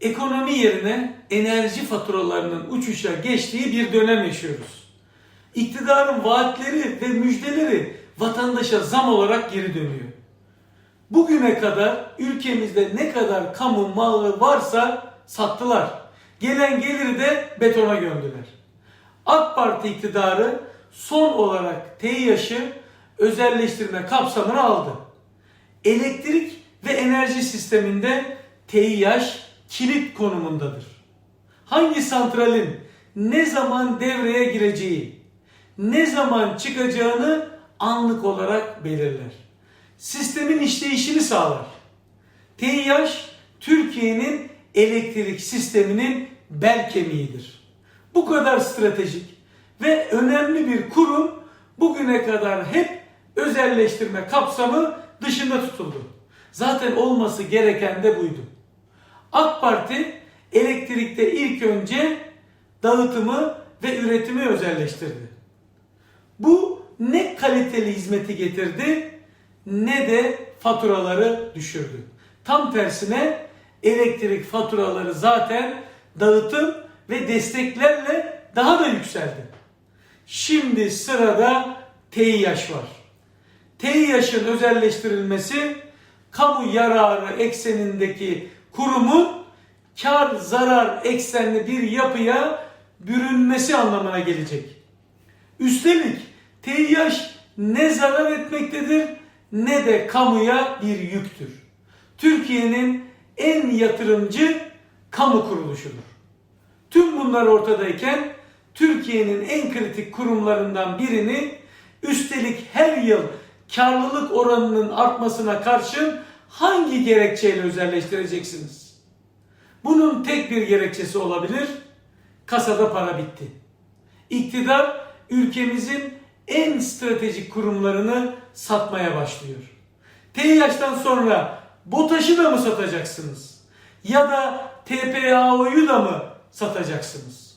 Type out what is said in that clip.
ekonomi yerine enerji faturalarının uçuşa geçtiği bir dönem yaşıyoruz. İktidarın vaatleri ve müjdeleri vatandaşa zam olarak geri dönüyor. Bugüne kadar ülkemizde ne kadar kamu malı varsa sattılar. Gelen geliri de betona gömdüler. AK Parti iktidarı son olarak TİH'ı özelleştirme kapsamına aldı. Elektrik ve enerji sisteminde TİH kilit konumundadır. Hangi santralin ne zaman devreye gireceği, ne zaman çıkacağını anlık olarak belirler. Sistemin işleyişini sağlar. TİH Türkiye'nin elektrik sisteminin bel kemiğidir. Bu kadar stratejik ve önemli bir kurum bugüne kadar hep özelleştirme kapsamı dışında tutuldu. Zaten olması gereken de buydu. AK Parti elektrikte ilk önce dağıtımı ve üretimi özelleştirdi. Bu ne kaliteli hizmeti getirdi ne de faturaları düşürdü. Tam tersine elektrik faturaları zaten dağıtım ve desteklerle daha da yükseldi. Şimdi sırada TİH var. TİH'ın özelleştirilmesi kamu yararı eksenindeki kurumun kar zarar eksenli bir yapıya bürünmesi anlamına gelecek. Üstelik TİH ne zarar etmektedir ne de kamuya bir yüktür. Türkiye'nin en yatırımcı kamu kuruluşudur. Tüm bunlar ortadayken Türkiye'nin en kritik kurumlarından birini üstelik her yıl karlılık oranının artmasına karşın hangi gerekçeyle özelleştireceksiniz? Bunun tek bir gerekçesi olabilir. Kasada para bitti. İktidar ülkemizin en stratejik kurumlarını satmaya başlıyor. TİH'den sonra BOTAŞ'ı da mı satacaksınız? Ya da TPAO'yu da mı satacaksınız?